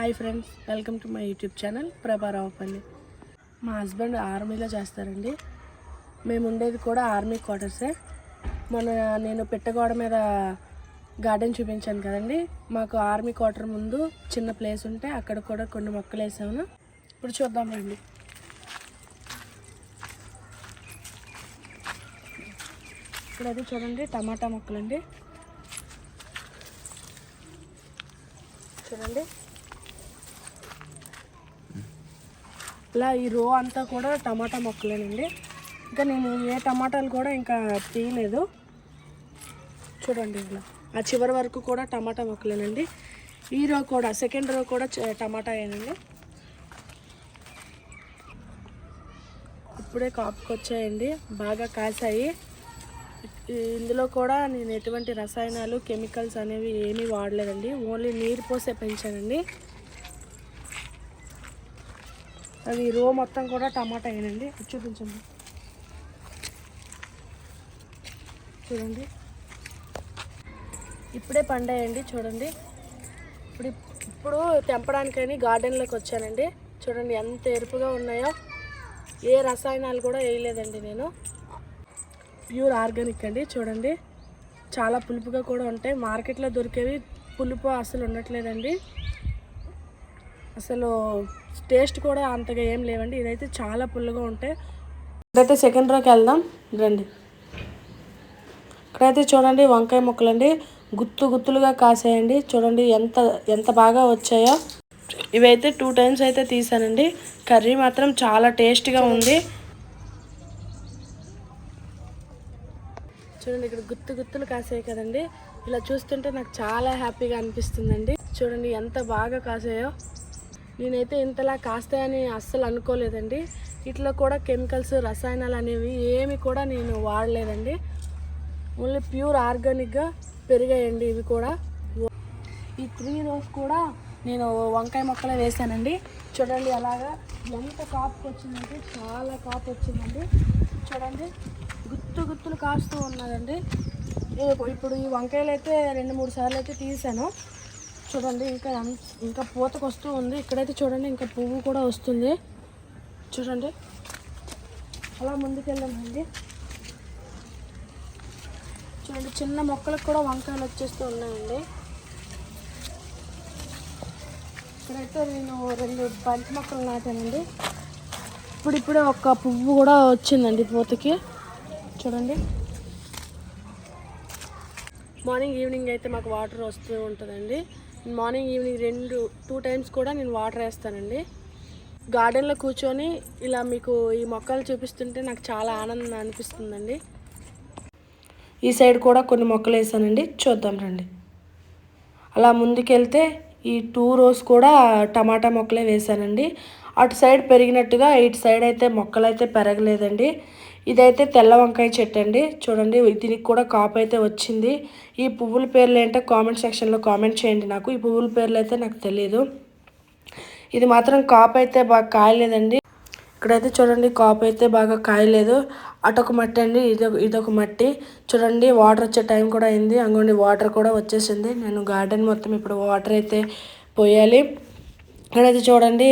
Hi friends welcome to my YouTube channel Prabharaopalli మా husband ఆర్మీలో చేస్తారండి. మేము ఉండేది కూడా ఆర్మీ క్వార్టర్సే. మొన్న నేను పెట్టగోడ మీద గార్డెన్ చూపించాను కదండి. మాకు ఆర్మీ క్వార్టర్ ముందు చిన్న ప్లేస్ ఉంటే అక్కడ కూడా కొన్ని మొక్కలు వేసాము ఇప్పుడు చూద్దాం రండి. అది చూడండి టమాటా మొక్కలండి. చూడండి. ఇలా ఈ రో అంతా కూడా టమాటా మొక్కలేనండి. ఇంకా నేను ఏ టమాటాలు కూడా ఇంకా తీయలేదు. చూడండి ఇలా. ఆ చివరి వరకు కూడా టమాటా మొక్కలేనండి. ఈ రో కూడా సెకండ్ రో కూడా టమాటా ఏనండి. ఇప్పుడే కాపుకి వచ్చాయండి బాగా కాసాయి. ఇందులో కూడా నేను ఎటువంటి రసాయనాలు కెమికల్స్ అనేవి ఏమీ వాడలేదండి. ఓన్లీ నీరు పోసే పెంచానండి. అవి రో మొత్తం కూడా టమాటా వేయనండి చూపించండి. చూడండి. ఇప్పుడే పండాయండి చూడండి. ఇప్పుడు ఇప్పుడు తెంపడానికని గార్డెన్లోకి వచ్చానండి. చూడండి ఎంత ఎరుపుగా ఉన్నాయో. ఏ రసాయనాలు కూడా వేయలేదండి నేను. ప్యూర్ ఆర్గానిక్ అండి చూడండి. చాలా పులుపుగా కూడా ఉంటాయి. మార్కెట్లో దొరికేవి పులుపు అసలు ఉండట్లేదండి. అసలు టేస్ట్ కూడా అంతగా ఏం లేవండి. ఇదైతే చాలా పుల్లగా ఉంటాయి ఇక్కడైతే సెకండ్ రోకి వెళ్దాం. రండి. ఇక్కడైతే చూడండి వంకాయ ముక్కలండి. గుత్తు గుత్తులుగా కాసేయండి. చూడండి ఎంత ఎంత బాగా వచ్చాయో. ఇవైతే టూ టైమ్స్ అయితే తీసానండి. కర్రీ మాత్రం చాలా టేస్ట్గా ఉంది. చూడండి ఇక్కడ గుత్తు గుత్తులు కాసాయి కదండి. ఇలా చూస్తుంటే నాకు చాలా హ్యాపీగా అనిపిస్తుందండి. చూడండి ఎంత బాగా కాసాయో. నేనైతే ఇంతలా కాస్తాయని అస్సలు అనుకోలేదండి. ఇట్లా కూడా కెమికల్స్ రసాయనాలు అనేవి ఏమి కూడా నేను వాడలేదండి. ఓన్లీ ప్యూర్ ఆర్గానిక్గా పెరిగాయండి ఇవి కూడా. ఈ త్రీ రోస్ కూడా నేను వంకాయ మొక్కలే వేసానండి. చూడండి అలాగా ఎంత కాపుకి వచ్చిందంటే చాలా కాపు వచ్చిందండి. చూడండి గుత్తు గుత్తులు కాస్తూ ఉన్నదండి. ఇప్పుడు ఈ వంకాయలు అయితే రెండు మూడు సార్లు అయితే తీసాను. చూడండి ఇంకా ఇంకా పూతకు వస్తూ ఉంది. ఇక్కడైతే చూడండి ఇంకా పువ్వు కూడా వస్తుంది. చూడండి. అలా ముందుకెళ్ళామండి. చూడండి చిన్న మొక్కలకు కూడా వంకాయలు వచ్చేస్తూ ఉన్నాయండి. ఇక్కడైతే నేను రెండు బంతి మొక్కలు నాటానండి. ఇప్పుడు ఇప్పుడే ఒక పువ్వు కూడా వచ్చిందండి పూతకి. చూడండి. మార్నింగ్ ఈవినింగ్ అయితే మాకు వాటర్ వస్తూ ఉంటుందండి. మార్నింగ్ ఈవినింగ్ రెండు టూ టైమ్స్ కూడా నేను వాటర్ వేస్తానండి. గార్డెన్లో కూర్చొని ఇలా మీకు ఈ మొక్కలు చూపిస్తుంటే నాకు చాలా ఆనందం అనిపిస్తుందండి. ఈ సైడ్ కూడా కొన్ని మొక్కలు వేసానండి. చూద్దాం రండి. అలా ముందుకెళ్తే ఈ టూ రోస్ కూడా టమాటా మొక్కలే వేసానండి. అటు సైడ్ పెరిగినట్టుగా ఇటు సైడ్ అయితే మొక్కలు అయితే పెరగలేదండి. ఇదైతే తెల్ల వంకాయ చెట్టు అండి చూడండి దీనికి కూడా కాపు అయితే వచ్చింది. ఈ పువ్వుల పేర్లు ఏంటో కామెంట్ సెక్షన్లో కామెంట్ చేయండి నాకు. ఈ పువ్వుల పేర్లు అయితే నాకు తెలియదు ఇది మాత్రం కాపు అయితే బాగా కాయలేదండి. ఇక్కడైతే చూడండి కాపు అయితే బాగా కాయలేదు. అటొక మట్టి అండి ఇదొక ఇదొక మట్టి. చూడండి వాటర్ వచ్చే టైం కూడా అయింది. అంగండి వాటర్ కూడా వచ్చేసింది. నేను గార్డెన్ మొత్తం ఇప్పుడు వాటర్ అయితే పోయాలి. ఇక్కడైతే చూడండి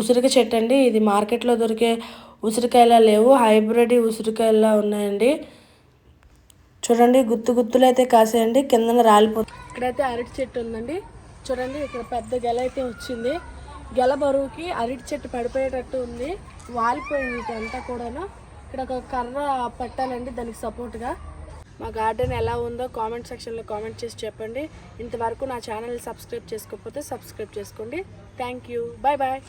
ఉసిరిక చెట్టు అండి ఇది మార్కెట్లో దొరికే ఉసిరికాయలా లేవు. హైబ్రిడ్ ఉసిరికాయలా ఉన్నాయండి. చూడండి గుత్తు గుత్తులు అయితే కాసేయండి. కిందన రాలిపోతుంది ఇక్కడైతే అరటి చెట్టు ఉందండి. చూడండి ఇక్కడ పెద్ద గెల అయితే వచ్చింది. గెల బరువుకి అరటి చెట్టు పడిపోయేటట్టు ఉంది. వాలిపోయింది ఇదంతా కూడాను. ఇక్కడ ఒక కర్ర పెట్టాలండి దానికి సపోర్ట్గా మా గార్డెన్ ఎలా ఉందో కామెంట్ సెక్షన్లో కామెంట్ చేసి చెప్పండి. ఇంతవరకు నా ఛానల్ సబ్స్క్రైబ్ చేసుకోకపోతే సబ్స్క్రైబ్ చేసుకోండి. Thank you. Bye bye